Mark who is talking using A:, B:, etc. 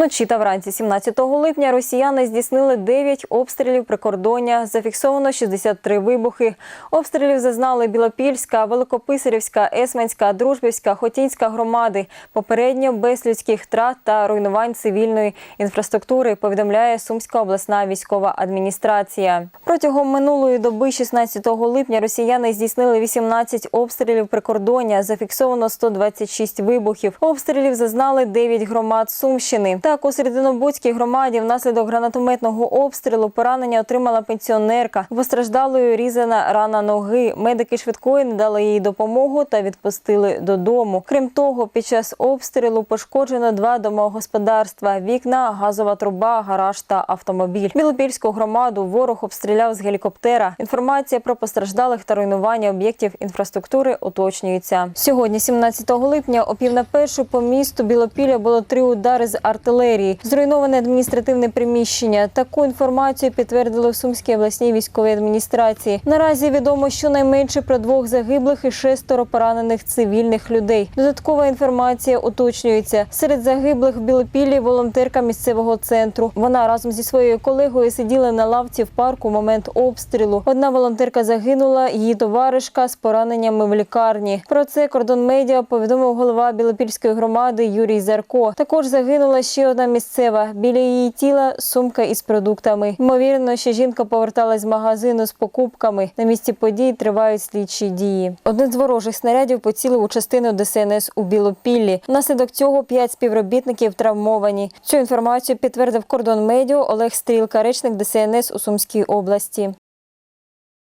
A: Вночі та вранці 17 липня росіяни здійснили 9 обстрілів прикордоння. Зафіксовано 63 вибухи. Обстрілів зазнали Білопільська, Великописарівська, Есменська, Дружбівська, Хотінська громади. Попередньо без людських втрат та руйнувань цивільної інфраструктури, повідомляє Сумська обласна військова адміністрація. Протягом минулої доби, 16 липня, росіяни здійснили 18 обстрілів прикордоння. Зафіксовано 126 вибухів. Обстрілів зазнали 9 громад Сумщини. Так, у Серединобудській громаді внаслідок гранатометного обстрілу поранення отримала пенсіонерка. Постраждалою різана рана ноги. Медики швидкої не дали їй допомогу та відпустили додому. Крім того, під час обстрілу пошкоджено два домогосподарства: вікна, газова труба, гараж та автомобіль. Білопільську громаду ворог обстріляв з гелікоптера. Інформація про постраждалих та руйнування об'єктів інфраструктури уточнюється. Сьогодні, 17 липня, о пів на першу по місту Білопілля було три удари з артилерії. Зруйноване адміністративне приміщення. Таку інформацію підтвердили в Сумській обласній військовій адміністрації. Наразі відомо щонайменше про двох загиблих і шестеро поранених цивільних людей. Додаткова інформація уточнюється. Серед загиблих в Білопіллі волонтерка місцевого центру. Вона разом зі своєю колегою сиділа на лавці в парку в момент обстрілу. Одна волонтерка загинула, її товаришка з пораненнями в лікарні. Про це кордон медіа повідомив голова Білопільської громади Юрій Зарко. Також загинула ще одна місцева. Біля її тіла сумка із продуктами. Ймовірно, що жінка поверталась з магазину з покупками. На місці подій тривають слідчі дії. Один з ворожих снарядів поцілив у частину ДСНС у Білопіллі. Внаслідок цього п'ять співробітників травмовані. Цю інформацію підтвердив кордон медіа Олег Стрілка, речник ДСНС у Сумській області.